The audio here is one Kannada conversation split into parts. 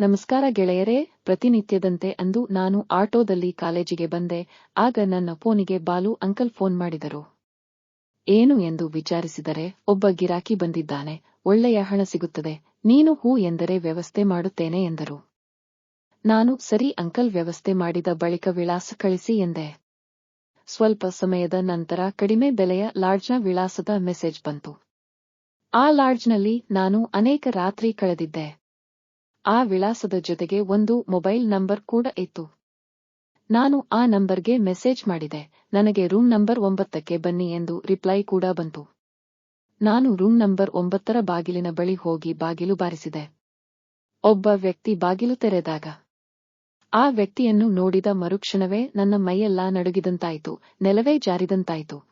ನಮಸ್ಕಾರ ಗೆಳೆಯರೇ, ಪ್ರತಿನಿತ್ಯದಂತೆ ಅಂದು ನಾನು ಆಟೋದಲ್ಲಿ ಕಾಲೇಜಿಗೆ ಬಂದೆ, ಆಗ ನನ್ನ ಫೋನಿಗೆ ಬಾಲು ಅಂಕಲ್ ಫೋನ್ ಮಾಡಿದರು. ಏನು ಎಂದು ವಿಚಾರಿಸಿದರೆ, ಒಬ್ಬ ಗಿರಾಕಿ ಬಂದಿದ್ದಾನೆ, ಒಳ್ಳೆಯ ಹಣ ಸಿಗುತ್ತದೆ, ನೀನು ಹೂ ಎಂದರೆ ವ್ಯವಸ್ಥೆ ಮಾಡುತ್ತೇನೆ ಎಂದರು. ನಾನು, ಸರಿ ಅಂಕಲ್ ವ್ಯವಸ್ಥೆ ಮಾಡಿದ ಬಳಿಕ ವಿಳಾಸ ಕಳಿಸಿ ಎಂದೆ. ಸ್ವಲ್ಪ ಸಮಯದ ನಂತರ ಕಡಿಮೆ ಬೆಲೆಯ ಲಾಡ್ಜ್ನ ವಿಳಾಸದ ಮೆಸೇಜ್ ಬಂತು. ಆ ಲಾಡ್ಜ್ನಲ್ಲಿ ನಾನು ಅನೇಕ ರಾತ್ರಿ ಕಳೆದಿದ್ದೆ. ಆ ವಿಳಾಸದ ಜೊತೆಗೆ ಒಂದು ಮೊಬೈಲ್ ನಂಬರ್ ಕೂಡ ಇತ್ತು. ನಾನು ಆ ನಂಬರ್ಗೆ ಮೆಸೇಜ್ ಮಾಡಿದೆ. ನನಗೆ ರೂಮ್ ನಂಬರ್ ಒಂಬತ್ತಕ್ಕೆ ಬನ್ನಿ ಎಂದು ರಿಪ್ಲೈ ಕೂಡ ಬಂತು. ನಾನು ರೂಮ್ ನಂಬರ್ ಒಂಬತ್ತರ ಬಾಗಿಲಿನ ಬಳಿ ಹೋಗಿ ಬಾಗಿಲು ಬಾರಿಸಿದೆ. ಒಬ್ಬ ವ್ಯಕ್ತಿ ಬಾಗಿಲು ತೆರೆದಾಗ. ಆ ವ್ಯಕ್ತಿಯನ್ನು ನೋಡಿದ ಮರುಕ್ಷಣವೇ ನನ್ನ ಮೈಯೆಲ್ಲ ನಡುಗಿದಂತಾಯಿತು, ನೆಲವೇ ಜಾರಿದಂತಾಯಿತು.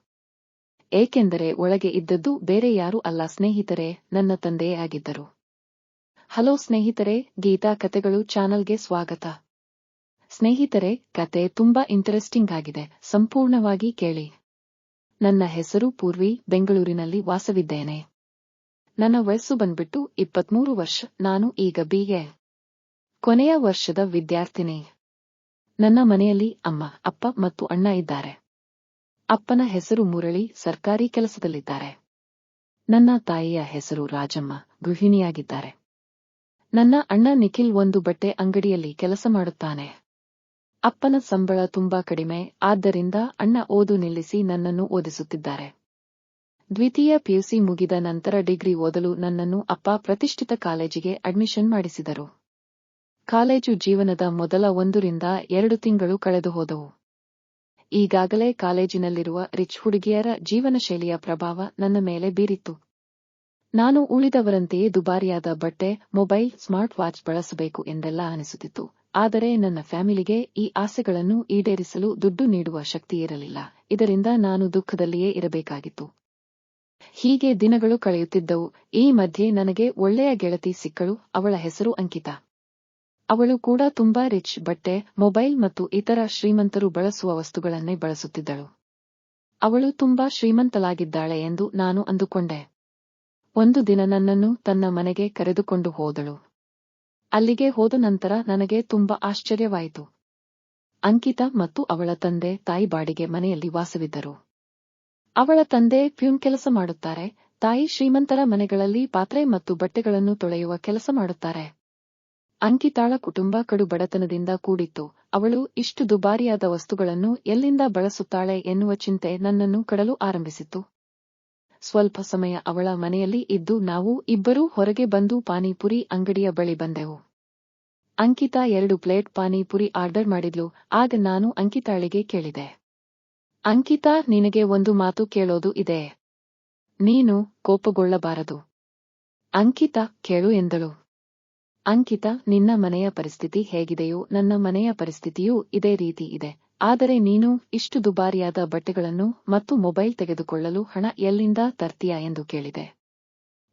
ಏಕೆಂದರೆ ಒಳಗೆ ಇದ್ದದ್ದು ಬೇರೆ ಯಾರೂ ಅಲ್ಲ, ಸ್ನೇಹಿತರೆ, ನನ್ನ ತಂದೆಯೇ ಆಗಿದ್ದರು. ಹಲೋ ಸ್ನೇಹಿತರೆ, ಗೀತಾ ಕತೆಗಳು ಚಾನಲ್ಗೆ ಸ್ವಾಗತ. ಸ್ನೇಹಿತರೆ, ಕತೆ ತುಂಬಾ ಇಂಟರೆಸ್ಟಿಂಗ್ ಆಗಿದೆ. ಸಂಪೂರ್ಣವಾಗಿ ಕೇಳಿ. ನನ್ನ ಹೆಸರು ಪೂರ್ವಿ, ಬೆಂಗಳೂರಿನಲ್ಲಿ ವಾಸವಿದ್ದೇನೆ. ನನ್ನ ವಯಸ್ಸು ಬಂದ್ಬಿಟ್ಟು ಇಪ್ಪತ್ಮೂರು ವರ್ಷ, ನಾನು ಈಗ ಬಿಗೆ ಕೊನೆಯ ವರ್ಷದ ವಿದ್ಯಾರ್ಥಿನಿ. ನನ್ನ ಮನೆಯಲ್ಲಿ ಅಮ್ಮ, ಅಪ್ಪ ಮತ್ತು ಅಣ್ಣ ಇದ್ದಾರೆ. ಅಪ್ಪನ ಹೆಸರು ಮುರಳಿ, ಸರ್ಕಾರಿ ಕೆಲಸದಲ್ಲಿದ್ದಾರೆ. ನನ್ನ ತಾಯಿಯ ಹೆಸರು ರಾಜಮ್ಮ, ಗೃಹಿಣಿಯಾಗಿದ್ದಾರೆ. ನನ್ನ ಅಣ್ಣ ನಿಖಿಲ್ ಒಂದು ಬಟ್ಟೆ ಅಂಗಡಿಯಲ್ಲಿ ಕೆಲಸ ಮಾಡುತ್ತಾನೆ. ಅಪ್ಪನ ಸಂಬಳ ತುಂಬಾ ಕಡಿಮೆ, ಆದ್ದರಿಂದ ಅಣ್ಣ ಓದು ನಿಲ್ಲಿಸಿ ನನ್ನನ್ನು ಓದಿಸುತ್ತಿದ್ದಾರೆ. ದ್ವಿತೀಯ ಪಿಯುಸಿ ಮುಗಿದ ನಂತರ ಡಿಗ್ರಿ ಓದಲು ನನ್ನನ್ನು ಅಪ್ಪ ಪ್ರತಿಷ್ಠಿತ ಕಾಲೇಜಿಗೆ ಅಡ್ಮಿಷನ್ ಮಾಡಿಸಿದರು. ಕಾಲೇಜು ಜೀವನದ ಮೊದಲ ಒಂದರಿಂದ ಎರಡು ತಿಂಗಳು ಕಳೆದು ಹೋದವು. ಈಗಾಗಲೇ ಕಾಲೇಜಿನಲ್ಲಿರುವ ರಿಚ್ ಹುಡುಗಿಯರ ಜೀವನ ಶೈಲಿಯ ಪ್ರಭಾವ ನನ್ನ ಮೇಲೆ ಬೀರಿತ್ತು. ನಾನು ಉಳಿದವರಂತೆಯೇ ದುಬಾರಿಯಾದ ಬಟ್ಟೆ, ಮೊಬೈಲ್, ಸ್ಮಾರ್ಟ್ ವಾಚ್ ಬಳಸಬೇಕು ಎಂದೆಲ್ಲ ಅನಿಸುತ್ತಿತ್ತು. ಆದರೆ ನನ್ನ ಫ್ಯಾಮಿಲಿಗೆ ಈ ಆಸೆಗಳನ್ನು ಈಡೇರಿಸಲು ದುಡ್ಡು ನೀಡುವ ಶಕ್ತಿ ಇರಲಿಲ್ಲ. ಇದರಿಂದ ನಾನು ದುಃಖದಲ್ಲಿಯೇ ಇರಬೇಕಾಗಿತ್ತು. ಹೀಗೆ ದಿನಗಳು ಕಳೆಯುತ್ತಿದ್ದವು. ಈ ಮಧ್ಯೆ ನನಗೆ ಒಳ್ಳೆಯ ಗೆಳತಿ ಸಿಕ್ಕಳು. ಅವಳ ಹೆಸರು ಅಂಕಿತಾ. ಅವಳು ಕೂಡ ತುಂಬಾ ರಿಚ್. ಬಟ್ಟೆ, ಮೊಬೈಲ್ ಮತ್ತು ಇತರ ಶ್ರೀಮಂತರು ಬಳಸುವ ವಸ್ತುಗಳನ್ನೇ ಬಳಸುತ್ತಿದ್ದಳು. ಅವಳು ತುಂಬಾ ಶ್ರೀಮಂತಲಾಗಿದ್ದಾಳೆ ಎಂದು ನಾನು ಅಂದುಕೊಂಡೆ. ಒಂದು ದಿನ ನನ್ನನ್ನು ತನ್ನ ಮನೆಗೆ ಕರೆದುಕೊಂಡು ಹೋದಳು. ಅಲ್ಲಿಗೆ ಹೋದ ನಂತರ ನನಗೆ ತುಂಬಾ ಆಶ್ಚರ್ಯವಾಯಿತು. ಅಂಕಿತಾ ಮತ್ತು ಅವಳ ತಂದೆ ತಾಯಿ ಬಾಡಿಗೆ ಮನೆಯಲ್ಲಿ ವಾಸವಿದ್ದರು. ಅವಳ ತಂದೆ ಫ್ಯೂಮ್ ಕೆಲಸ ಮಾಡುತ್ತಾರೆ, ತಾಯಿ ಶ್ರೀಮಂತರ ಮನೆಗಳಲ್ಲಿ ಪಾತ್ರೆ ಮತ್ತು ಬಟ್ಟೆಗಳನ್ನು ತೊಳೆಯುವ ಕೆಲಸ ಮಾಡುತ್ತಾರೆ. ಅಂಕಿತಾಳ ಕುಟುಂಬ ಕಡು ಬಡತನದಿಂದ ಕೂಡಿತ್ತು, ಅವಳು ಇಷ್ಟು ದುಬಾರಿಯಾದ ವಸ್ತುಗಳನ್ನು ಎಲ್ಲಿಂದ ಬಳಸುತ್ತಾಳೆ ಎನ್ನುವ ಚಿಂತೆ ನನ್ನನ್ನು ಕಡಲು ಆರಂಭಿಸಿತು ಸ್ವಲ್ಪ ಸಮಯ ಅವಳ ಮನೆಯಲ್ಲಿ ಇದ್ದು ನಾವು ಇಬ್ಬರೂ ಹೊರಗೆ ಬಂದು ಪಾನಿಪುರಿ ಅಂಗಡಿಯ ಬಳಿ ಬಂದೆವು. ಅಂಕಿತಾ ಎರಡು ಪ್ಲೇಟ್ ಪಾನಿಪುರಿ ಆರ್ಡರ್ ಮಾಡಿದ್ಲು, ಆಗ ನಾನು ಅಂಕಿತಾಳಿಗೆ ಕೇಳಿದೆ. ಅಂಕಿತಾ, ನಿನಗೆ ಒಂದು ಮಾತು ಕೇಳೋದು ಇದೆ. ನೀನು ಕೋಪಗೊಳ್ಳಬಾರದು. ಅಂಕಿತಾ, ಕೇಳು ಎಂದಳು. ಅಂಕಿತಾ, ನಿನ್ನ ಮನೆಯ ಪರಿಸ್ಥಿತಿ ಹೇಗಿದೆಯೋ, ನನ್ನ ಮನೆಯ ಪರಿಸ್ಥಿತಿಯೂ ಇದೇ ರೀತಿ ಇದೆ. ಆದರೆ ನೀನು ಇಷ್ಟು ದುಬಾರಿಯಾದ ಬಟ್ಟೆಗಳನ್ನು ಮತ್ತು ಮೊಬೈಲ್ ತೆಗೆದುಕೊಳ್ಳಲು ಹಣ ಎಲ್ಲಿಂದ ತರ್ತೀಯಾ ಎಂದು ಕೇಳಿದೆ.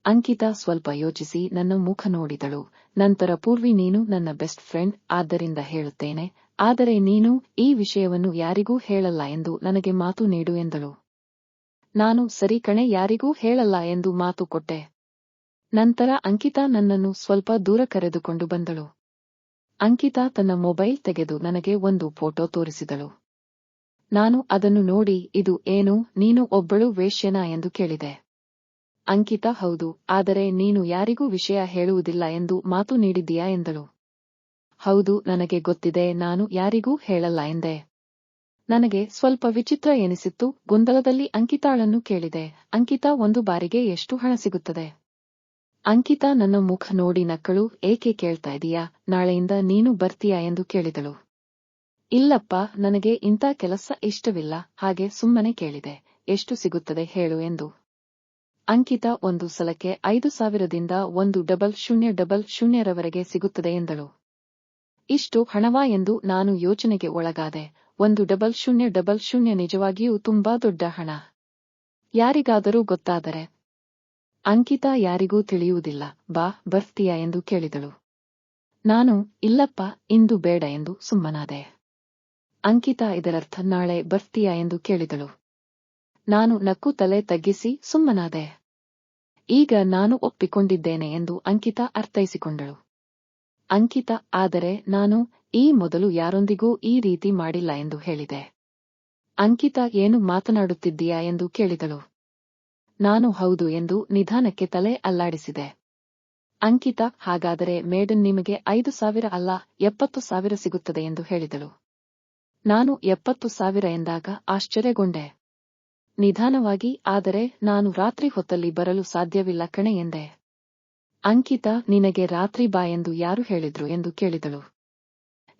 ಅಂಕಿತಾ ಸ್ವಲ್ಪ ಯೋಚಿಸಿ ನನ್ನ ಮುಖ ನೋಡಿದಳು. ನಂತರ ಪೂರ್ವಿ, ನೀನು ನನ್ನ ಬೆಸ್ಟ್ ಫ್ರೆಂಡ್ ಆದ್ದರಿಂದ ಹೇಳುತ್ತೇನೆ. ಆದರೆ ನೀನು ಈ ವಿಷಯವನ್ನು ಯಾರಿಗೂ ಹೇಳಲ್ಲ ಎಂದು ನನಗೆ ಮಾತು ನೀಡು ಎಂದಳು. ನಾನು ಸರಿ ಕಣೆ, ಯಾರಿಗೂ ಹೇಳಲ್ಲ ಎಂದು ಮಾತು ಕೊಟ್ಟೆ. ನಂತರ ಅಂಕಿತಾ ನನ್ನನ್ನು ಸ್ವಲ್ಪ ದೂರ ಕರೆದುಕೊಂಡು ಬಂದಳು. ಅಂಕಿತಾ ತನ್ನ ಮೊಬೈಲ್ ತೆಗೆದು ನನಗೆ ಒಂದು ಫೋಟೋ ತೋರಿಸಿದಳು. ನಾನು ಅದನ್ನು ನೋಡಿ, ಇದು ಏನು, ನೀನು ಒಬ್ಬಳು ವೇಶ್ಯನಾ ಎಂದು ಕೇಳಿದೆ. ಅಂಕಿತಾ, ಹೌದು, ಆದರೆ ನೀನು ಯಾರಿಗೂ ವಿಷಯ ಹೇಳುವುದಿಲ್ಲ ಎಂದು ಮಾತು ನೀಡಿದ್ದೀಯಾ ಎಂದಳು. ಹೌದು, ನನಗೆ ಗೊತ್ತಿದೆ, ನಾನು ಯಾರಿಗೂ ಹೇಳಲ್ಲ ಎಂದೆ. ನನಗೆ ಸ್ವಲ್ಪ ವಿಚಿತ್ರ ಎನಿಸಿತ್ತು, ಗೊಂದಲದಲ್ಲಿ ಅಂಕಿತಾಳನ್ನು ಕೇಳಿದೆ. ಅಂಕಿತಾ, ಒಂದು ಬಾರಿಗೆ ಎಷ್ಟು ಹಣ ಸಿಗುತ್ತದೆ? ಅಂಕಿತಾ ನನ್ನ ಮುಖ ನೋಡಿ ನಕ್ಕಳು ಏಕೆ ಕೇಳ್ತಾ ಇದೀಯಾ? ನಾಳೆಯಿಂದ ನೀನು ಬರ್ತೀಯಾ? ಎಂದು ಕೇಳಿದಳು. ಇಲ್ಲಪ್ಪ, ನನಗೆ ಇಂಥ ಕೆಲಸ ಇಷ್ಟವಿಲ್ಲ. ಹಾಗೆ ಸುಮ್ಮನೆ ಕೇಳಿದೆ. ಎಷ್ಟು ಸಿಗುತ್ತದೆ ಹೇಳು ಎಂದು. ಅಂಕಿತಾ ಒಂದು ಸಲಕ್ಕೆ ಐದು ಸಾವಿರದಿಂದ ಒಂದು ಡಬಲ್ ಶೂನ್ಯ ಡಬಲ್ ಶೂನ್ಯರವರೆಗೆ ಸಿಗುತ್ತದೆ ಎಂದಳು. ಇಷ್ಟು ಹಣವಾ? ಎಂದು ನಾನು ಯೋಚನೆಗೆ ಒಳಗಾದೆ. ಒಂದು ಡಬಲ್ ಶೂನ್ಯ ಡಬಲ್ ಶೂನ್ಯ ನಿಜವಾಗಿಯೂ ತುಂಬಾ ದೊಡ್ಡ ಹಣ. ಯಾರಿಗಾದರೂ ಗೊತ್ತಾದರೆ. ಅಂಕಿತಾ ಯಾರಿಗೂ ತಿಳಿಯುವುದಿಲ್ಲ, ಬಾ, ಬರ್ತೀಯಾ ಎಂದು ಕೇಳಿದಳು. ನಾನು, ಇಲ್ಲಪ್ಪ, ಇಂದು ಬೇಡ ಎಂದು ಸುಮ್ಮನಾದೆ. ಅಂಕಿತಾ ಇದರರ್ಥ ನಾಳೆ ಬರ್ತೀಯಾ ಎಂದು ಕೇಳಿದಳು. ನಾನು ನಕ್ಕು ತಲೆ ತಗ್ಗಿಸಿ ಸುಮ್ಮನಾದೆ. ಈಗ ನಾನು ಒಪ್ಪಿಕೊಂಡಿದ್ದೇನೆ ಎಂದು ಅಂಕಿತಾ ಅರ್ಥೈಸಿಕೊಂಡಳು. ಅಂಕಿತ, ಆದರೆ ನಾನು ಈ ಮೊದಲು ಯಾರೊಂದಿಗೂ ಈ ರೀತಿ ಮಾಡಿಲ್ಲ ಎಂದು ಹೇಳಿದೆ. ಅಂಕಿತ, ಏನು ಮಾತನಾಡುತ್ತಿದ್ದೀಯಾ ಎಂದು ಕೇಳಿದಳು. ನಾನು ಹೌದು ಎಂದು ನಿಧಾನಕ್ಕೆ ತಲೆ ಅಲ್ಲಾಡಿಸಿದೆ. ಅಂಕಿತ, ಹಾಗಾದರೆ ಮೇಡನ್ ನಿಮಗೆ ಐದು ಸಾವಿರ ಅಲ್ಲ, ಎಪ್ಪತ್ತು ಸಾವಿರ ಸಿಗುತ್ತದೆ ಎಂದು ಹೇಳಿದಳು. ನಾನು ಎಪ್ಪತ್ತು ಸಾವಿರ ಎಂದಾಗ ಆಶ್ಚರ್ಯಗೊಂಡೆ. ನಿಧಾನವಾಗಿ, ಆದರೆ ನಾನು ರಾತ್ರಿ ಹೊತ್ತಲ್ಲಿ ಬರಲು ಸಾಧ್ಯವಿಲ್ಲ ಕಣೆ ಎಂದೆ. ಅಂಕಿತ, ನಿನಗೆ ರಾತ್ರಿ ಬಾ ಎಂದು ಯಾರು ಹೇಳಿದ್ರು ಎಂದು ಕೇಳಿದಳು.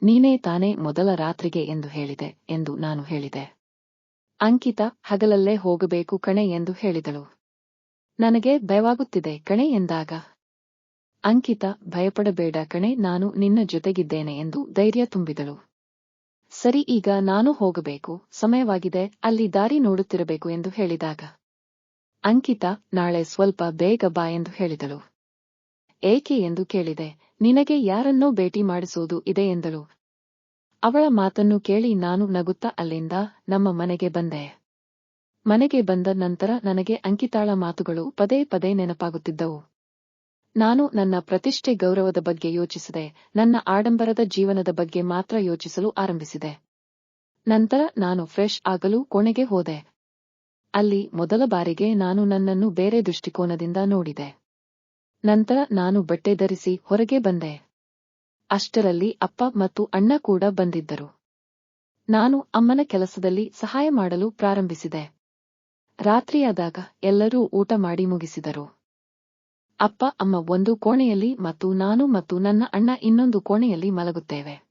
ನೀನೇ ತಾನೇ ಮೊದಲ ರಾತ್ರಿಗೆ ಎಂದು ಹೇಳಿದೆ ಎಂದು ನಾನು ಹೇಳಿದೆ. ಅಂಕಿತ ಹಗಲಲ್ಲೇ ಹೋಗಬೇಕು ಕಣೆ ಎಂದು ಹೇಳಿದಳು. ನನಗೆ ಭಯವಾಗುತ್ತಿದೆ ಕಣೆ ಎಂದಾಗ. ಅಂಕಿತ, ಭಯಪಡಬೇಡ ಕಣೆ, ನಾನು ನಿನ್ನ ಜೊತೆಗಿದ್ದೇನೆ ಎಂದು ಧೈರ್ಯ ತುಂಬಿದಳು. ಸರಿ, ಈಗ ನಾನು ಹೋಗಬೇಕು, ಸಮಯವಾಗಿದೆ, ಅಲ್ಲಿ ದಾರಿ ನೋಡುತ್ತಿರಬೇಕು ಎಂದು ಹೇಳಿದಾಗ. ಅಂಕಿತ, ನಾಳೆ ಸ್ವಲ್ಪ ಬೇಗ ಬಾ ಎಂದು ಹೇಳಿದಳು. ಏಕೆ ಎಂದು ಕೇಳಿದೆ, ನಿನಗೆ ಯಾರನ್ನೋ ಭೇಟಿ ಮಾಡಿಸುವುದು ಇದೆ ಎಂದಳು. ಅವಳ ಮಾತನ್ನು ಕೇಳಿ ನಾನು ನಗುತ್ತಾ ಅಲ್ಲಿಂದ ನಮ್ಮ ಮನೆಗೆ ಬಂದೆ. ಮನೆಗೆ ಬಂದ ನಂತರ ನನಗೆ ಅಂಕಿತಾಳ ಮಾತುಗಳು ಪದೇ ಪದೇ ನೆನಪಾಗುತ್ತಿದ್ದವು. ನಾನು ನನ್ನ ಪ್ರತಿಷ್ಠೆ ಗೌರವದ ಬಗ್ಗೆ ಯೋಚಿಸಿದೆ, ನನ್ನ ಆಡಂಬರದ ಜೀವನದ ಬಗ್ಗೆ ಮಾತ್ರ ಯೋಚಿಸಲು ಆರಂಭಿಸಿದೆ. ನಂತರ ನಾನು ಫ್ರೆಶ್ ಆಗಲು ಕೋಣೆಗೆ ಹೋದೆ. ಅಲ್ಲಿ ಮೊದಲ ಬಾರಿಗೆ ನಾನು ನನ್ನನ್ನು ಬೇರೆ ದೃಷ್ಟಿಕೋನದಿಂದ ನೋಡಿದೆ. ನಂತರ ನಾನು ಬಟ್ಟೆ ಧರಿಸಿ ಹೊರಗೆ ಬಂದೆ. ಅಷ್ಟರಲ್ಲಿ ಅಪ್ಪ ಮತ್ತು ಅಣ್ಣ ಕೂಡ ಬಂದಿದ್ದರು. ನಾನು ಅಮ್ಮನ ಕೆಲಸದಲ್ಲಿ ಸಹಾಯ ಮಾಡಲು ಪ್ರಾರಂಭಿಸಿದೆ. ರಾತ್ರಿಯಾದಾಗ ಎಲ್ಲರೂ ಊಟ ಮಾಡಿ ಮುಗಿಸಿದರು. ಅಪ್ಪ, ಅಮ್ಮ ಒಂದು ಕೋಣೆಯಲ್ಲಿ ಮತ್ತು ನಾನು ಮತ್ತು ನನ್ನ ಅಣ್ಣ ಇನ್ನೊಂದು ಕೋಣೆಯಲ್ಲಿ ಮಲಗುತ್ತೇವೆ.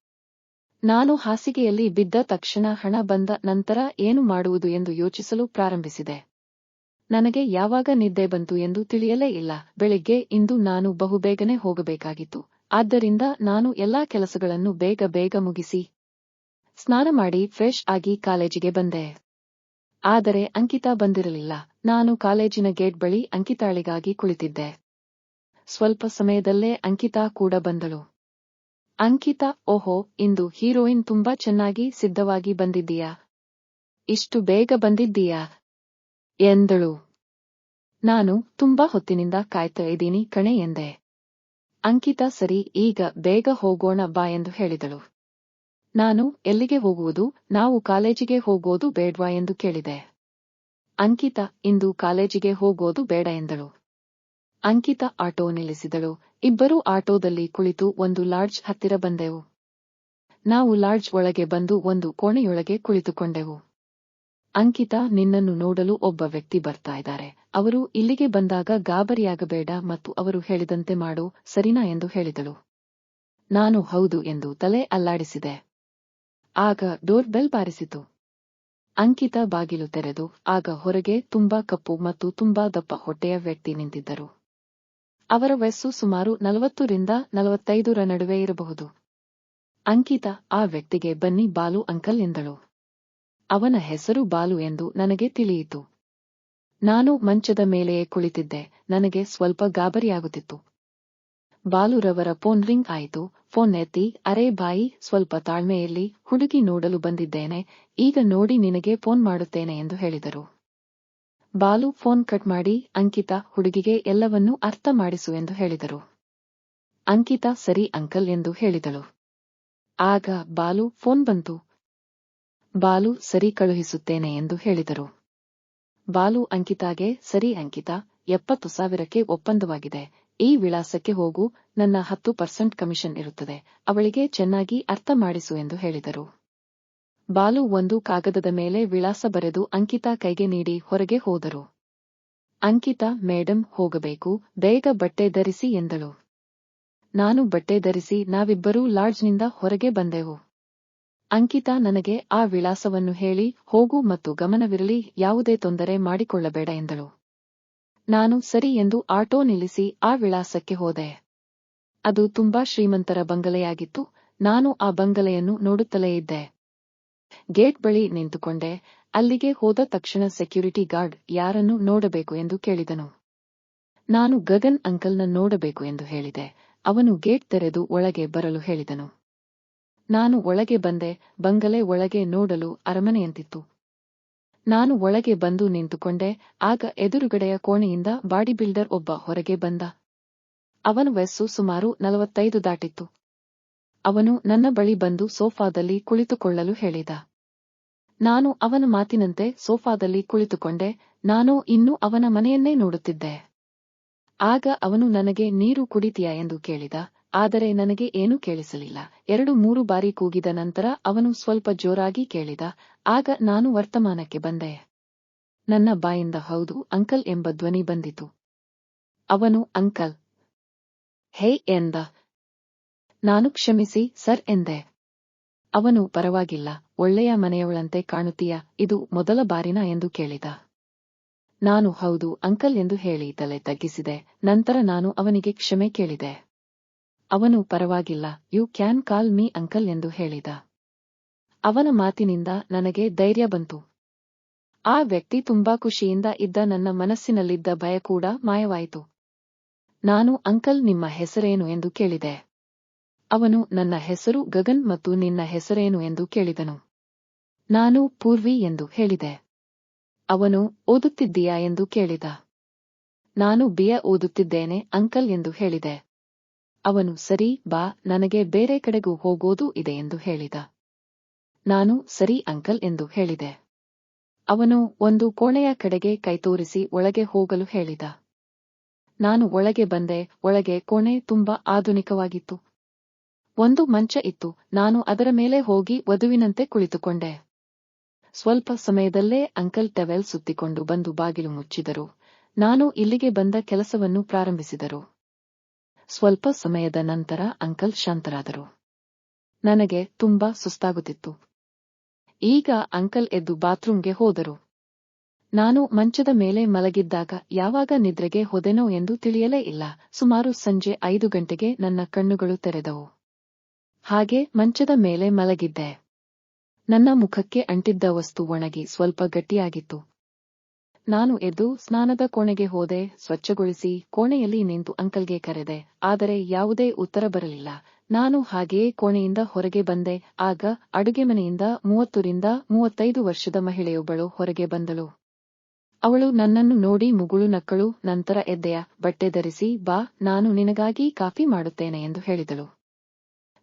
ನಾನು ಹಾಸಿಗೆಯಲ್ಲಿ ಬಿದ್ದ ತಕ್ಷಣ ಹಣ ಬಂದ ನಂತರ ಏನು ಮಾಡುವುದು ಎಂದು ಯೋಚಿಸಲು ಪ್ರಾರಂಭಿಸಿದೆ. ನನಗೆ ಯಾವಾಗ ನಿದ್ದೆ ಬಂತು ಎಂದು ತಿಳಿಯಲೇ ಇಲ್ಲ. ಬೆಳಿಗ್ಗೆ ಇಂದು ನಾನು ಬಹುಬೇಗನೆ ಹೋಗಬೇಕಾಗಿತ್ತು. ಆದ್ದರಿಂದ ನಾನು ಎಲ್ಲಾ ಕೆಲಸಗಳನ್ನು ಬೇಗ ಬೇಗ ಮುಗಿಸಿ. ಸ್ನಾನ ಮಾಡಿ ಫ್ರೆಶ್ ಆಗಿ ಕಾಲೇಜಿಗೆ ಬಂದೆ. ಆದರೆ ಅಂಕಿತಾ ಬಂದಿರಲಿಲ್ಲ. ನಾನು ಕಾಲೇಜಿನ ಗೇಟ್ ಬಳಿ ಅಂಕಿತಾಳಿಗಾಗಿ ಕುಳಿತಿದ್ದೆ. ಸ್ವಲ್ಪ ಸಮಯದಲ್ಲೇ ಅಂಕಿತಾ ಕೂಡ ಬಂದಳು. ಅಂಕಿತಾ, ಓಹೋ, ಇಂದು ಹೀರೋಯಿನ್ ತುಂಬಾ ಚೆನ್ನಾಗಿ ಸಿದ್ಧವಾಗಿ ಬಂದಿದ್ದೀಯಾ? ಇಷ್ಟು ಬೇಗ ಬಂದಿದ್ದೀಯಾ? ಎಂದಳು. ನಾನು, ತುಂಬಾ ಹೊತ್ತಿನಿಂದ ಕಾಯ್ತಾ ಇದ್ದೀನಿ ಕಣೆ, ಎಂದೆ. ಅಂಕಿತಾ ಸರಿ, ಈಗ ಬೇಗ ಹೋಗೋಣ ಬಾ ಎಂದು ಹೇಳಿದಳು. ನಾನು ಎಲ್ಲಿಗೆ ಹೋಗುವುದು? ನಾವು ಕಾಲೇಜಿಗೆ ಹೋಗೋದು ಬೇಡ್ವಾ ಎಂದು ಕೇಳಿದೆ. ಅಂಕಿತಾ, ಇಂದು ಕಾಲೇಜಿಗೆ ಹೋಗೋದು ಬೇಡ ಎಂದಳು. ಅಂಕಿತಾ ಆಟೋ ನಿಲ್ಲಿಸಿದಳು. ಇಬ್ಬರೂ ಆಟೋದಲ್ಲಿ ಕುಳಿತು ಒಂದು ಲಾಡ್ಜ್ ಹತ್ತಿರ ಬಂದೆವು. ನಾವು ಲಾಡ್ಜ್ ಒಳಗೆ ಬಂದು ಒಂದು ಕೋಣೆಯೊಳಗೆ ಕುಳಿತುಕೊಂಡೆವು. ಅಂಕಿತಾ ನಿನ್ನನ್ನು ನೋಡಲು ಒಬ್ಬ ವ್ಯಕ್ತಿ ಬರ್ತಾ ಇದ್ದಾರೆ. ಅವರು ಇಲ್ಲಿಗೆ ಬಂದಾಗ ಗಾಬರಿಯಾಗಬೇಡ ಮತ್ತು ಅವರು ಹೇಳಿದಂತೆ ಮಾಡು, ಸರಿನಾ ಎಂದು ಹೇಳಿದಳು. ನಾನು ಹೌದು ಎಂದು ತಲೆ ಅಲ್ಲಾಡಿಸಿದೆ. ಆಗ ಡೋರ್ ಬೆಲ್ ಬಾರಿಸಿತು. ಅಂಕಿತಾ ಬಾಗಿಲು ತೆರೆದು, ಆಗ ಹೊರಗೆ ತುಂಬಾ ಕಪ್ಪು ಮತ್ತು ತುಂಬಾ ದಪ್ಪ ಹೊಟ್ಟೆಯ ವ್ಯಕ್ತಿ ನಿಂತಿದ್ದರು. ಅವರ ವಯಸ್ಸು ಸುಮಾರು ನಲವತ್ತರಿಂದ ನಲವತ್ತೈದರ ನಡುವೆ ಇರಬಹುದು. ಅಂಕಿತಾ ಆ ವ್ಯಕ್ತಿಗೆ ಬನ್ನಿ ಬಾಲು ಅಂಕಲ್ ಎಂದಳು. ಅವನ ಹೆಸರು ಬಾಲು ಎಂದು ನನಗೆ ತಿಳಿಯಿತು. ನಾನು ಮಂಚದ ಮೇಲೆಯೇ ಕುಳಿತಿದ್ದೆ, ನನಗೆ ಸ್ವಲ್ಪ ಗಾಬರಿಯಾಗುತ್ತಿತ್ತು. ಬಾಲುರವರ ಫೋನ್ ರಿಂಗ್ ಆಯಿತು, ಫೋನ್ ಎತ್ತಿ, ಅರೇ ಬಾಯಿ, ಸ್ವಲ್ಪ ತಾಳ್ಮೆಯಲ್ಲಿ ಹುಡುಗಿ ನೋಡಲು ಬಂದಿದ್ದೇನೆ, ಈಗ ನೋಡಿ ನಿನಗೆ ಫೋನ್ ಮಾಡುತ್ತೇನೆ ಎಂದು ಹೇಳಿದರು. ಬಾಲು ಫೋನ್ ಕಟ್ ಮಾಡಿ, ಅಂಕಿತಾ, ಹುಡುಗಿಗೆ ಎಲ್ಲವನ್ನೂ ಅರ್ಥ ಮಾಡಿಸು ಎಂದು ಹೇಳಿದರು. ಅಂಕಿತಾ, ಸರಿ ಅಂಕಲ್ ಎಂದು ಹೇಳಿದಳು. ಆಗ ಬಾಲು ಫೋನ್ ಬಂತು ಬಾಲು ಸರಿ ಕಳುಹಿಸುತ್ತೇನೆ ಎಂದು ಹೇಳಿದರು. ಬಾಲು ಅಂಕಿತಾಗೆ, ಸರಿ ಅಂಕಿತಾ, ಎಪ್ಪತ್ತು ಸಾವಿರಕ್ಕೆ ಒಪ್ಪಂದವಾಗಿದೆ. ಈ ವಿಳಾಸಕ್ಕೆ ಹೋಗು, ನನ್ನ ಹತ್ತು ಪರ್ಸೆಂಟ್ ಕಮಿಷನ್ ಇರುತ್ತದೆ. ಅವಳಿಗೆ ಚೆನ್ನಾಗಿ ಅರ್ಥ ಮಾಡಿಸು ಎಂದು ಹೇಳಿದರು. ಬಾಲು ಒಂದು ಕಾಗದದ ಮೇಲೆ ವಿಳಾಸ ಬರೆದು ಅಂಕಿತಾ ಕೈಗೆ ನೀಡಿ ಹೊರಗೆ ಹೋದರು. ಅಂಕಿತಾ, ಮೇಡಂ, ಹೋಗಬೇಕು, ಬೇಗ ಬಟ್ಟೆ ಧರಿಸಿ ಎಂದಳು. ನಾನು ಬಟ್ಟೆ ಧರಿಸಿ ನಾವಿಬ್ಬರೂ ಲಾಡ್ಜ್ನಿಂದ ಹೊರಗೆ ಬಂದೆವು. ಅಂಕಿತಾ ನನಗೆ ಆ ವಿಳಾಸವನ್ನು ಹೇಳಿ, ಹೋಗು ಮತ್ತು ಗಮನವಿರಲಿ, ಯಾವುದೇ ತೊಂದರೆ ಮಾಡಿಕೊಳ್ಳಬೇಡ ಎಂದಳು. ನಾನು ಸರಿ ಎಂದು ಆಟೋ ನಿಲ್ಲಿಸಿ ಆ ವಿಳಾಸಕ್ಕೆ ಹೋದೆ. ಅದು ತುಂಬಾ ಶ್ರೀಮಂತರ ಬಂಗಲೆಯಾಗಿತ್ತು, ನಾನು ಆ ಬಂಗಲೆಯನ್ನು ನೋಡುತ್ತಲೇ ಇದ್ದೆ. ಗೇಟ್ ಬಳಿ ನಿಂತುಕೊಂಡೆ, ಅಲ್ಲಿಗೆ ಹೋದ ತಕ್ಷಣ ಸೆಕ್ಯೂರಿಟಿ ಗಾರ್ಡ್ ಯಾರನ್ನು ನೋಡಬೇಕು ಎಂದು ಕೇಳಿದನು. ನಾನು ಗಗನ್ ಅಂಕಲ್ನ ನೋಡಬೇಕು ಎಂದು ಹೇಳಿದೆ, ಅವನು ಗೇಟ್ ತೆರೆದು ಒಳಗೆ ಬರಲು ಹೇಳಿದನು. ನಾನು ಒಳಗೆ ಬಂದೆ, ಬಂಗಲೆ ಒಳಗೆ ನೋಡಲು ಅರಮನೆಯಂತಿತ್ತು. ನಾನು ಒಳಗೆ ಬಂದು ನಿಂತುಕೊಂಡೆ, ಆಗ ಎದುರುಗಡೆಯ ಕೋಣೆಯಿಂದ ಬಾಡಿ ಬಿಲ್ಡರ್ ಒಬ್ಬ ಹೊರಗೆ ಬಂದ. ಅವನ ವಯಸ್ಸು ಸುಮಾರು ನಲವತ್ತೈದು ದಾಟಿತ್ತು. ಅವನು ನನ್ನ ಬಳಿ ಬಂದು ಸೋಫಾದಲ್ಲಿ ಕುಳಿತುಕೊಳ್ಳಲು ಹೇಳಿದ. ನಾನು ಅವನ ಮಾತಿನಂತೆ ಸೋಫಾದಲ್ಲಿ ಕುಳಿತುಕೊಂಡೆ, ನಾನು ಇನ್ನೂ ಅವನ ಮನೆಯನ್ನೇ ನೋಡುತ್ತಿದ್ದೆ. ಆಗ ಅವನು ನನಗೆ ನೀರು ಕುಡಿತೀಯಾ ಎಂದು ಕೇಳಿದ. ಆದರೆ ನನಗೆ ಏನೂ ಕೇಳಿಸಲಿಲ್ಲ. ಎರಡು ಮೂರು ಬಾರಿ ಕೂಗಿದ ನಂತರ ಅವನು ಸ್ವಲ್ಪ ಜೋರಾಗಿ ಕೇಳಿದ, ಆಗ ನಾನು ವರ್ತಮಾನಕ್ಕೆ ಬಂದೆ. ನನ್ನ ಬಾಯಿಂದ ಹೌದು, ಅಂಕಲ್ ಎಂಬ ಧ್ವನಿ ಬಂದಿತು. ಅವನು, ಅಂಕಲ್. ಹೇ ಎಂದ. ನಾನು ಕ್ಷಮಿಸಿ, ಸರ್ ಎಂದೆ. ಅವನು, ಪರವಾಗಿಲ್ಲ, ಒಳ್ಳೆಯ ಮನೆಯವಳಂತೆ ಕಾಣುತ್ತೀಯ, ಇದು ಮೊದಲ ಬಾರಿನ ಎಂದು ಕೇಳಿದ. ನಾನು, ಹೌದು, ಅಂಕಲ್ ಎಂದು ಹೇಳಿ ತಲೆ ತಗ್ಗಿಸಿದೆ, ನಂತರ ನಾನು ಅವನಿಗೆ ಕ್ಷಮೆ ಕೇಳಿದೆ. ಅವನು ಪರವಾಗಿಲ್ಲ, you can call me uncle ಎಂದು ಹೇಳಿದ. ಅವನ ಮಾತಿನಿಂದ ನನಗೆ ಧೈರ್ಯ ಬಂತು. ಆ ವ್ಯಕ್ತಿ ತುಂಬಾ ಖುಷಿಯಿಂದ ಇದ್ದ ನನ್ನ ಮನಸ್ಸಿನಲ್ಲಿದ್ದ ಭಯ ಕೂಡ ಮಾಯವಾಯಿತು. ನಾನು ಅಂಕಲ್ ನಿಮ್ಮ ಹೆಸರೇನು ಎಂದು ಕೇಳಿದೆ. ಅವನು ನನ್ನ ಹೆಸರು ಗಗನ್ ಮತ್ತು ನಿನ್ನ ಹೆಸರೇನು ಎಂದು ಕೇಳಿದನು. ನಾನು ಪೂರ್ವಿ ಎಂದು ಹೇಳಿದೆ. ಅವನು, ಓದುತ್ತಿದ್ದೀಯಾ ಎಂದು ಕೇಳಿದ. ನಾನು ಬಿಯ ಓದುತ್ತಿದ್ದೇನೆ ಅಂಕಲ್ ಎಂದು ಹೇಳಿದೆ. ಅವನು, ಸರಿ, ಬಾ, ನನಗೆ ಬೇರೆ ಕಡೆಗೂ ಹೋಗೋದು ಇದೆ ಎಂದು ಹೇಳಿದ. ನಾನು, ಸರಿ, ಅಂಕಲ್, ಎಂದು ಹೇಳಿದೆ. ಅವನು ಒಂದು ಕೋಣೆಯ ಕಡೆಗೆ ಕೈತೋರಿಸಿ ಒಳಗೆ ಹೋಗಲು ಹೇಳಿದ. ನಾನು ಒಳಗೆ ಬಂದೆ, ಒಳಗೆ ಕೋಣೆ ತುಂಬಾ ಆಧುನಿಕವಾಗಿತ್ತು. ಒಂದು ಮಂಚ ಇತ್ತು, ನಾನು ಅದರ ಮೇಲೆ ಹೋಗಿ ವಧುವಿನಂತೆ ಕುಳಿತುಕೊಂಡೆ. ಸ್ವಲ್ಪ ಸಮಯದಲ್ಲೇ ಅಂಕಲ್ ಟವೆಲ್ ಸುತ್ತಿಕೊಂಡು ಬಂದು ಬಾಗಿಲು ಮುಚ್ಚಿದರು. ನಾನು ಇಲ್ಲಿಗೆ ಬಂದ ಕೆಲಸವನ್ನು ಪ್ರಾರಂಭಿಸಿದರು. ಸ್ವಲ್ಪ ಸಮಯದ ನಂತರ ಅಂಕಲ್ ಶಾಂತರಾದರು. ನನಗೆ ತುಂಬಾ ಸುಸ್ತಾಗುತ್ತಿತ್ತು. ಈಗ ಅಂಕಲ್ ಎದ್ದು ಬಾತ್ರೂಮ್ಗೆ ಹೋದರು. ನಾನು ಮಂಚದ ಮೇಲೆ ಮಲಗಿದ್ದಾಗ ಯಾವಾಗ ನಿದ್ರೆಗೆ ಹೋದೆನೋ ಎಂದು ತಿಳಿಯಲೇ ಇಲ್ಲ. ಸುಮಾರು ಸಂಜೆ ಐದು ಗಂಟೆಗೆ ನನ್ನ ಕಣ್ಣುಗಳು ತೆರೆದವು. ಹಾಗೆ ಮಂಚದ ಮೇಲೆ ಮಲಗಿದ್ದೆ. ನನ್ನ ಮುಖಕ್ಕೆ ಅಂಟಿದ್ದ ವಸ್ತು ಒಣಗಿ ಸ್ವಲ್ಪ ಗಟ್ಟಿಯಾಗಿತ್ತು. ನಾನು ಎದ್ದು ಸ್ನಾನದ ಕೋಣೆಗೆ ಹೋದೆ, ಸ್ವಚ್ಛಗೊಳಿಸಿ ಕೋಣೆಯಲ್ಲಿ ನಿಂತು ಅಂಕಲ್ಗೆ ಕರೆದೆ, ಆದರೆ ಯಾವುದೇ ಉತ್ತರ ಬರಲಿಲ್ಲ. ನಾನು ಹಾಗೆಯೇ ಕೋಣೆಯಿಂದ ಹೊರಗೆ ಬಂದೆ, ಆಗ ಅಡುಗೆ ಮನೆಯಿಂದ ಮೂವತ್ತರಿಂದ ಮೂವತ್ತೈದು ವರ್ಷದ ಮಹಿಳೆಯೊಬ್ಬಳು ಹೊರಗೆ ಬಂದಳು. ಅವಳು ನನ್ನನ್ನು ನೋಡಿ ಮುಗುಳು ನಕ್ಕಳು, ನಂತರ ಎದ್ದೆಯ, ಬಟ್ಟೆ ಧರಿಸಿ, ಬಾ, ನಾನು ನಿನಗಾಗಿ ಕಾಫಿ ಮಾಡುತ್ತೇನೆ ಎಂದು ಹೇಳಿದಳು.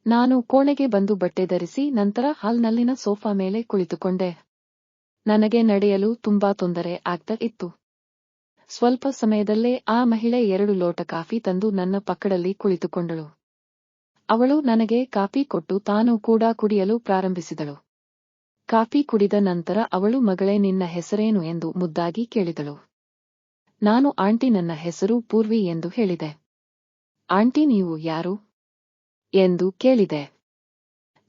ನಾನು ಕೋಣೆಗೆ ಬಂದು ಬಟ್ಟೆ ಧರಿಸಿ, ನಂತರ ಹಾಲ್ನಲ್ಲಿನ ಸೋಫಾ ಮೇಲೆ ಕುಳಿತುಕೊಂಡೆ. ನನಗೆ ನಡೆಯಲು ತುಂಬಾ ತೊಂದರೆ ಆಗ್ತಾ ಇತ್ತು. ಸ್ವಲ್ಪ ಸಮಯದಲ್ಲೇ ಆ ಮಹಿಳೆ ಎರಡು ಲೋಟ ಕಾಫಿ ತಂದು ನನ್ನ ಪಕ್ಕದಲ್ಲಿ ಕುಳಿತುಕೊಂಡಳು. ಅವಳು ನನಗೆ ಕಾಫಿ ಕೊಟ್ಟು ತಾನು ಕೂಡ ಕುಡಿಯಲು ಪ್ರಾರಂಭಿಸಿದಳು. ಕಾಫಿ ಕುಡಿದ ನಂತರ ಅವಳು, ಮಗಳೇ, ನಿನ್ನ ಹೆಸರೇನು? ಎಂದು ಮುದ್ದಾಗಿ ಕೇಳಿದಳು. ನಾನು ಆಂಟಿ, ನನ್ನ ಹೆಸರು ಪೂರ್ವಿ ಎಂದು ಹೇಳಿದೆ. ಆಂಟಿ, ನೀವು ಯಾರು? ಎಂದು ಕೇಳಿದೆ.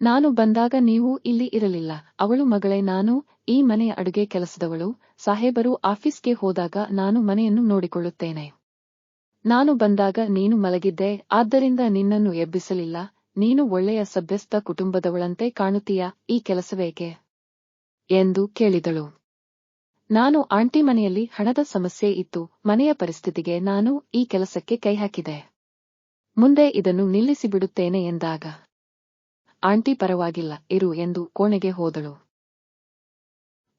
ನಾನು ಬಂದಾಗ ನೀವು ಇಲ್ಲಿ ಇರಲಿಲ್ಲ. ಅವಳು ಮಗಳೇ, ನಾನು ಈ ಮನೆಯ ಅಡುಗೆ ಕೆಲಸದವಳು. ಸಾಹೇಬರು ಆಫೀಸ್ಗೆ ಹೋದಾಗ ನಾನು ಮನೆಯನ್ನು ನೋಡಿಕೊಳ್ಳುತ್ತೇನೆ. ನಾನು ಬಂದಾಗ ನೀನು ಮಲಗಿದ್ದೆ, ಆದ್ದರಿಂದ ನಿನ್ನನ್ನು ಎಬ್ಬಿಸಲಿಲ್ಲ. ನೀನು ಒಳ್ಳೆಯ ಸಭ್ಯಸ್ಥ ಕುಟುಂಬದವಳಂತೆ ಕಾಣುತ್ತೀಯ, ಈ ಕೆಲಸವೇಕೆ? ಎಂದು ಕೇಳಿದಳು. ನಾನು ಆಂಟಿ ಮನೆಯಲ್ಲಿ ಹಣದ ಸಮಸ್ಯೆ ಇತ್ತು. ಮನೆಯ ಪರಿಸ್ಥಿತಿಗೆ ನಾನು ಈ ಕೆಲಸಕ್ಕೆ ಕೈಹಾಕಿದೆ ಮುಂದೆ ಇದನ್ನು ನಿಲ್ಲಿಸಿಬಿಡುತ್ತೇನೆ ಎಂದಾಗ ಆಂಟಿ ಪರವಾಗಿಲ್ಲ, ಇರು ಎಂದು ಕೋಣೆಗೆ ಹೋದಳು.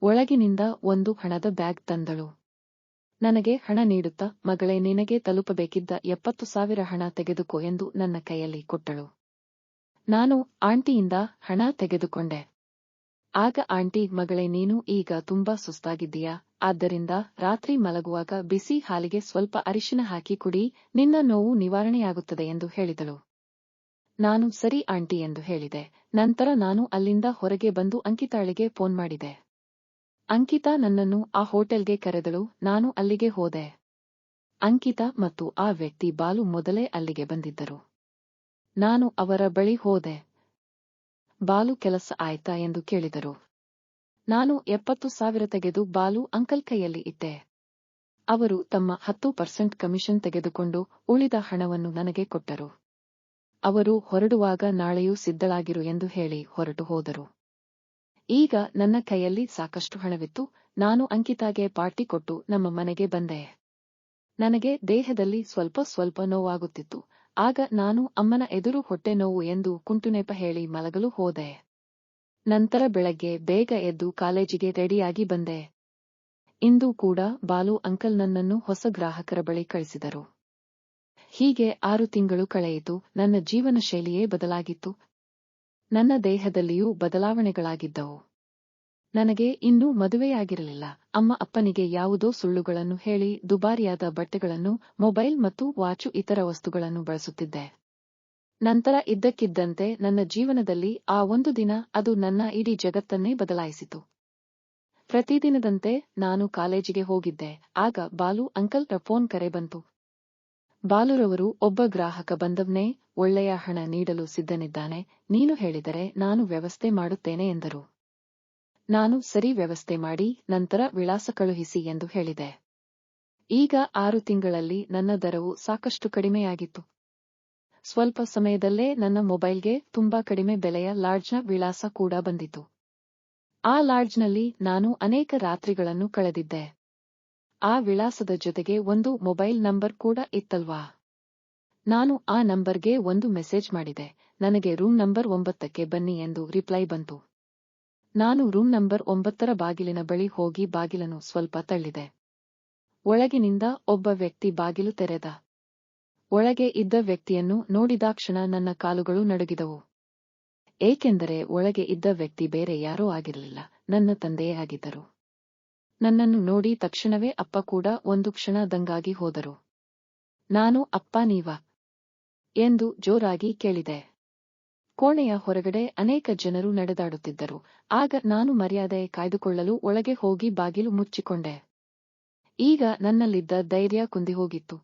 ಒಳಗಿನಿಂದ ಒಂದು ಹಣದ ಬ್ಯಾಗ್ ತಂದಳು. ನನಗೆ ಹಣ ನೀಡುತ್ತಾ, ಮಗಳೇ, ನಿನಗೆ ತಲುಪಬೇಕಿದ್ದ ಎಪ್ಪತ್ತು ಸಾವಿರ ಹಣ ತೆಗೆದುಕೋ ಎಂದು ನನ್ನ ಕೈಯಲ್ಲಿ ಕೊಟ್ಟಳು. ನಾನು ಆಂಟಿಯಿಂದ ಹಣ ತೆಗೆದುಕೊಂಡೆ. ಆಗ ಆಂಟಿ, ಮಗಳೇ, ನೀನು ಈಗ ತುಂಬಾ ಸುಸ್ತಾಗಿದ್ದೀಯಾ? ಆದ್ದರಿಂದ ರಾತ್ರಿ ಮಲಗುವಾಗ ಬಿಸಿ ಹಾಲಿಗೆ ಸ್ವಲ್ಪ ಅರಿಶಿನ ಹಾಕಿ ಕುಡಿ, ನಿನ್ನ ನೋವು ನಿವಾರಣೆಯಾಗುತ್ತದೆ ಎಂದು ಹೇಳಿದಳು. ನಾನು ಸರಿ ಆಂಟಿ ಎಂದು ಹೇಳಿದೆ. ನಂತರ ನಾನು ಅಲ್ಲಿಂದ ಹೊರಗೆ ಬಂದು ಅಂಕಿತಾಳಿಗೆ ಫೋನ್ ಮಾಡಿದೆ. ಅಂಕಿತಾ ನನ್ನನ್ನು ಆ ಹೋಟೆಲ್ಗೆ ಕರೆದಳು. ನಾನು ಅಲ್ಲಿಗೆ ಹೋದೆ. ಅಂಕಿತಾ ಮತ್ತು ಆ ವ್ಯಕ್ತಿ ಬಾಲು ಮೊದಲೇ ಅಲ್ಲಿಗೆ ಬಂದಿದ್ದರು. ನಾನು ಅವರ ಬಳಿ ಹೋದೆ. ಬಾಲು ಕೆಲಸ ಆಯ್ತಾ ಎಂದು ಕೇಳಿದರು. ನಾನು ಎಪ್ಪತ್ತು ಸಾವಿರ ತೆಗೆದು ಬಾಲು ಅಂಕಲ್ ಕೈಯಲ್ಲಿ ಇಟ್ಟೆ. ಅವರು ತಮ್ಮ ಹತ್ತು ಪರ್ಸೆಂಟ್ ಕಮಿಷನ್ ತೆಗೆದುಕೊಂಡು ಉಳಿದ ಹಣವನ್ನು ನನಗೆ ಕೊಟ್ಟರು. ಅವರು ಹೊರಡುವಾಗ ನಾಳೆಯೂ ಸಿದ್ಧಳಾಗಿರು ಎಂದು ಹೇಳಿ ಹೊರಟು ಹೋದರು. ಈಗ ನನ್ನ ಕೈಯಲ್ಲಿ ಸಾಕಷ್ಟು ಹಣವಿತ್ತು, ನಾನು ಅಂಕಿತಾಗೆ ಪಾರ್ಟಿ ಕೊಟ್ಟು ನಮ್ಮ ಮನೆಗೆ ಬಂದೆ. ನನಗೆ ದೇಹದಲ್ಲಿ ಸ್ವಲ್ಪ ಸ್ವಲ್ಪ ನೋವಾಗುತ್ತಿತ್ತು, ಆಗ ನಾನು ಅಮ್ಮನ ಎದುರು ಹೊಟ್ಟೆ ನೋವು ಎಂದು ಕುಂಟುನೆಪ ಹೇಳಿ ಮಲಗಲು ಹೋದೆ. ನಂತರ ಬೆಳಗ್ಗೆ ಬೇಗ ಎದ್ದು ಕಾಲೇಜಿಗೆ ರೆಡಿಯಾಗಿ ಬಂದೆ. ಇಂದು ಕೂಡ ಬಾಲು ಅಂಕಲ್ ನನ್ನನ್ನು ಹೊಸ ಗ್ರಾಹಕರ ಬಳಿ ಕಳಿಸಿದರು. ಹೀಗೆ ಆರು ತಿಂಗಳು ಕಳೆಯಿತು, ನನ್ನ ಜೀವನ ಶೈಲಿಯೇ ಬದಲಾಗಿತ್ತು. ನನ್ನ ದೇಹದಲ್ಲಿಯೂ ಬದಲಾವಣೆಗಳಾಗಿದ್ದವು. ನನಗೆ ಇನ್ನೂ ಮದುವೆಯಾಗಿರಲಿಲ್ಲ. ಅಮ್ಮ ಅಪ್ಪನಿಗೆ ಯಾವುದೋ ಸುಳ್ಳುಗಳನ್ನು ಹೇಳಿ, ದುಬಾರಿಯಾದ ಬಟ್ಟೆಗಳನ್ನು, ಮೊಬೈಲ್ ಮತ್ತು ವಾಚು ಇತರ ವಸ್ತುಗಳನ್ನು ಬಳಸುತ್ತಿದ್ದೆ. ನಂತರ ಇದ್ದಕ್ಕಿದ್ದಂತೆ ನನ್ನ ಜೀವನದಲ್ಲಿ ಆ ಒಂದು ದಿನ ಅದು ನನ್ನ ಇಡೀ ಜಗತ್ತನ್ನೇ ಬದಲಾಯಿಸಿತು. ಪ್ರತಿದಿನದಂತೆ ನಾನು ಕಾಲೇಜಿಗೆ ಹೋಗಿದ್ದೆ. ಆಗ ಬಾಲು ಅಂಕಲ್ ಫೋನ್ ಕರೆ ಬಂತು. ಬಾಲುರವರು ಒಬ್ಬ ಗ್ರಾಹಕ ಬಂದವ್ನೇ, ಒಳ್ಳೆಯ ಹಣ ನೀಡಲು ಸಿದ್ಧನಿದ್ದಾನೆ, ನೀನು ಹೇಳಿದರೆ ನಾನು ವ್ಯವಸ್ಥೆ ಮಾಡುತ್ತೇನೆ ಎಂದರು. ನಾನು ಸರಿ ವ್ಯವಸ್ಥೆ ಮಾಡಿ, ನಂತರ ವಿಳಾಸ ಕಳುಹಿಸಿ ಎಂದು ಹೇಳಿದೆ. ಈಗ ಆರು ತಿಂಗಳಲ್ಲಿ ನನ್ನ ದರವು ಸಾಕಷ್ಟು ಕಡಿಮೆಯಾಗಿತ್ತು. ಸ್ವಲ್ಪ ಸಮಯದಲ್ಲೇ ನನ್ನ ಮೊಬೈಲ್ಗೆ ತುಂಬಾ ಕಡಿಮೆ ಬೆಲೆಯ ಲಾಡ್ಜ್ನ ವಿಳಾಸ ಕೂಡ ಬಂದಿತು ಆ ಲಾಡ್ಜ್ನಲ್ಲಿ ನಾನು ಅನೇಕ ರಾತ್ರಿಗಳನ್ನು ಕಳೆದಿದ್ದೆ. ಆ ವಿಳಾಸದ ಜೊತೆಗೆ ಒಂದು ಮೊಬೈಲ್ ನಂಬರ್ ಕೂಡ ಇತ್ತಲ್ವಾ? ನಾನು ಆ ನಂಬರ್ಗೆ ಒಂದು ಮೆಸೇಜ್ ಮಾಡಿದೆ. ನನಗೆ ರೂಮ್ ನಂಬರ್ ಒಂಬತ್ತಕ್ಕೆ ಬನ್ನಿ ಎಂದು ರಿಪ್ಲೈ ಬಂತು. ನಾನು ರೂಮ್ ನಂಬರ್ ಒಂಬತ್ತರ ಬಾಗಿಲಿನ ಬಳಿ ಹೋಗಿ ಬಾಗಿಲನ್ನು ಸ್ವಲ್ಪ ತಳ್ಳಿದೆ. ಒಳಗಿನಿಂದ ಒಬ್ಬ ವ್ಯಕ್ತಿ ಬಾಗಿಲು ತೆರೆದ. ಒಳಗೆ ಇದ್ದ ವ್ಯಕ್ತಿಯನ್ನು ನೋಡಿದಾಕ್ಷಣ ನನ್ನ ಕಾಲುಗಳು ನಡುಗಿದವು. ಏಕೆಂದರೆ ಒಳಗೆ ಇದ್ದ ವ್ಯಕ್ತಿ ಬೇರೆ ಯಾರೂ ಆಗಿರಲಿಲ್ಲ. ನನ್ನ ತಂದೆಯೇ ಆಗಿದ್ದರು. ನನ್ನನ್ನು ನೋಡಿ ತಕ್ಷಣವೇ ಅಪ್ಪ ಕೂಡ ಒಂದು ಕ್ಷಣ ದಂಗಾಗಿ ಹೋದರು. ನಾನು ಅಪ್ಪ ನೀವ ಎಂದು ಜೋರಾಗಿ ಕೇಳಿದೆ. ಕೋಣೆಯ ಹೊರಗಡೆ ಅನೇಕ ಜನರು ನಡೆದಾಡುತ್ತಿದ್ದರು. ಆಗ ನಾನು ಮರ್ಯಾದೆ ಕಾಯ್ದುಕೊಳ್ಳಲು ಒಳಗೆ ಹೋಗಿ ಬಾಗಿಲು ಮುಚ್ಚಿಕೊಂಡೆ. ಈಗ ನನ್ನಲ್ಲಿದ್ದ ಧೈರ್ಯ ಕುಂದಿಹೋಗಿತ್ತು.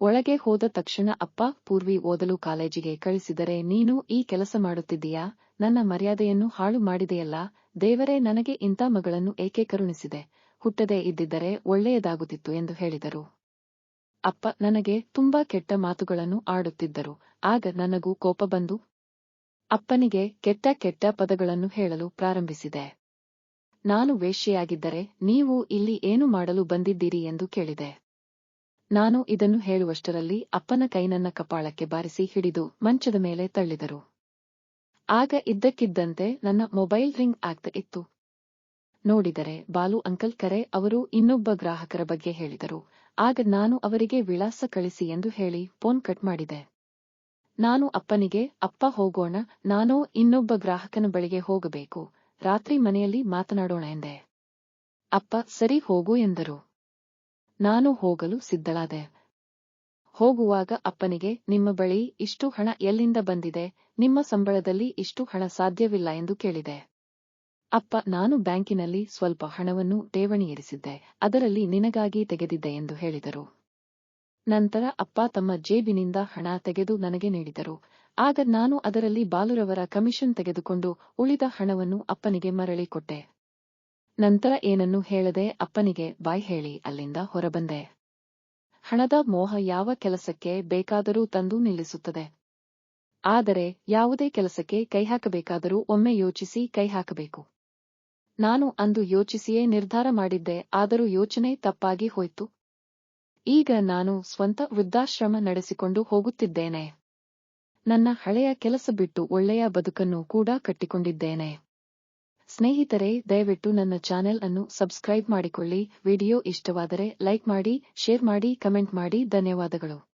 ಒಳಗೆ ಹೋದ ತಕ್ಷಣ ಅಪ್ಪ, ಪೂರ್ವಿ ಓದಲು ಕಾಲೇಜಿಗೆ ಕಳಿಸಿದರೆ ನೀನು ಈ ಕೆಲಸ ಮಾಡುತ್ತಿದ್ದೀಯಾ? ನನ್ನ ಮರ್ಯಾದೆಯನ್ನು ಹಾಳು ಮಾಡಿದೆಯಲ್ಲ, ದೇವರೇ ನನಗೆ ಇಂಥ ಮಗಳನ್ನು ಏಕೆ ಕರುಣಿಸಿದೆ? ಹುಟ್ಟದೇ ಇದ್ದಿದ್ದರೆ ಒಳ್ಳೆಯದಾಗುತ್ತಿತ್ತು ಎಂದು ಹೇಳಿದರು. ಅಪ್ಪ ನನಗೆ ತುಂಬಾ ಕೆಟ್ಟ ಮಾತುಗಳನ್ನು ಆಡುತ್ತಿದ್ದರು, ಆಗ ನನಗೂ ಕೋಪ ಬಂದು ಅಪ್ಪನಿಗೆ ಕೆಟ್ಟ ಕೆಟ್ಟ ಪದಗಳನ್ನು ಹೇಳಲು ಪ್ರಾರಂಭಿಸಿದೆ. ನಾನು ವೇಶ್ಯೆಯಾಗಿದ್ದರೆ ನೀವು ಇಲ್ಲಿ ಏನು ಮಾಡಲು ಬಂದಿದ್ದೀರಿ ಎಂದು ಕೇಳಿದೆ. ನಾನು ಇದನ್ನು ಹೇಳುವಷ್ಟರಲ್ಲಿ ಅಪ್ಪನ ಕೈ ನನ್ನ ಕಪಾಳಕ್ಕೆ ಬಾರಿಸಿ ಹಿಡಿದು ಮಂಚದ ಮೇಲೆ ತಳ್ಳಿದರು. ಆಗ ಇದ್ದಕ್ಕಿದ್ದಂತೆ ನನ್ನ ಮೊಬೈಲ್ ರಿಂಗ್ ಆಗ್ತಾ ಇತ್ತು. ನೋಡಿದರೆ ಬಾಲು, ಅಂಕಲ್ ಕರೆ ಅವರು ಇನ್ನೊಬ್ಬ ಗ್ರಾಹಕರ ಬಗ್ಗೆ ಹೇಳಿದರು. ಆಗ ನಾನು ಅವರಿಗೆ ವಿಳಾಸ ಕಳಿಸಿ ಎಂದು ಹೇಳಿ ಫೋನ್ ಕಟ್ ಮಾಡಿದೆ. ನಾನು ಅಪ್ಪನಿಗೆ, ಅಪ್ಪ ಹೋಗೋಣ, ನಾನೋ ಇನ್ನೊಬ್ಬ ಗ್ರಾಹಕನ ಬಳಿಗೆ ಹೋಗಬೇಕು, ರಾತ್ರಿ ಮನೆಯಲ್ಲಿ ಮಾತನಾಡೋಣ ಎಂದೆ. ಅಪ್ಪ, ಸರಿ ಹೋಗು ಎಂದರು. ನಾನು ಹೋಗಲು ಸಿದ್ಧಳಾದೆ. ಹೋಗುವಾಗ ಅಪ್ಪನಿಗೆ, ನಿಮ್ಮ ಬಳಿ ಇಷ್ಟು ಹಣ ಎಲ್ಲಿಂದ ಬಂದಿದೆ? ನಿಮ್ಮ ಸಂಬಳದಲ್ಲಿ ಇಷ್ಟು ಹಣ ಸಾಧ್ಯವಿಲ್ಲ ಎಂದು ಕೇಳಿದೆ. ಅಪ್ಪ, ನಾನು ಬ್ಯಾಂಕಿನಲ್ಲಿ ಸ್ವಲ್ಪ ಹಣವನ್ನು ಠೇವಣಿ ಇರಿಸಿದ್ದೆ ಅದರಲ್ಲಿ ನಿನಗಾಗಿ ತೆಗೆದಿದ್ದೆ ಎಂದು ಹೇಳಿದರು. ನಂತರ ಅಪ್ಪ ತಮ್ಮ ಜೇಬಿನಿಂದ ಹಣ ತೆಗೆದು ನನಗೆ ನೀಡಿದರು. ಆಗ ನಾನು ಅದರಲ್ಲಿ ಬಾಲುರವರ ಕಮಿಷನ್ ತೆಗೆದುಕೊಂಡು ಉಳಿದ ಹಣವನ್ನು ಅಪ್ಪನಿಗೆ ಮರಳಿ ಕೊಟ್ಟೆ. ನಂತರ ಏನನ್ನೂ ಹೇಳದೆ ಅಪ್ಪನಿಗೆ, ಬಾಯ್ ಹೇಳಿ, ಅಲ್ಲಿಂದ ಹೊರಬಂದೆ. ಹಣದ ಮೋಹ ಯಾವ ಕೆಲಸಕ್ಕೆ ಬೇಕಾದರೂ ತಂದು ನಿಲ್ಲಿಸುತ್ತದೆ. ಆದರೆ ಯಾವುದೇ ಕೆಲಸಕ್ಕೆ ಕೈಹಾಕಬೇಕಾದರೂ ಒಮ್ಮೆ ಯೋಚಿಸಿ ಕೈಹಾಕಬೇಕು ನಾನು ಅಂದು ಯೋಚಿಸಿಯೇ ನಿರ್ಧಾರ ಮಾಡಿದ್ದೆ, ಆದರೂ ಯೋಚನೆ ತಪ್ಪಾಗಿ ಹೋಯ್ತು. ಈಗ ನಾನು ಸ್ವಂತ ವೃದ್ಧಾಶ್ರಮ ನಡೆಸಿಕೊಂಡು ಹೋಗುತ್ತಿದ್ದೇನೆ. ನನ್ನ ಹಳೆಯ ಕೆಲಸ ಬಿಟ್ಟು ಒಳ್ಳೆಯ ಬದುಕನ್ನು ಕೂಡ ಕಟ್ಟಿಕೊಂಡಿದ್ದೇನೆ. ಸ್ನೇಹಿತರೆ, ದಯವಿಟ್ಟು ನನ್ನ ಚಾನೆಲ್ ಅನ್ನು ಸಬ್ಸ್ಕ್ರೈಬ್ ಮಾಡಿಕೊಳ್ಳಿ. ವಿಡಿಯೋ ಇಷ್ಟವಾದರೆ ಲೈಕ್ ಮಾಡಿ, ಶೇರ್ ಮಾಡಿ, ಕಮೆಂಟ್ ಮಾಡಿ. ಧನ್ಯವಾದಗಳು.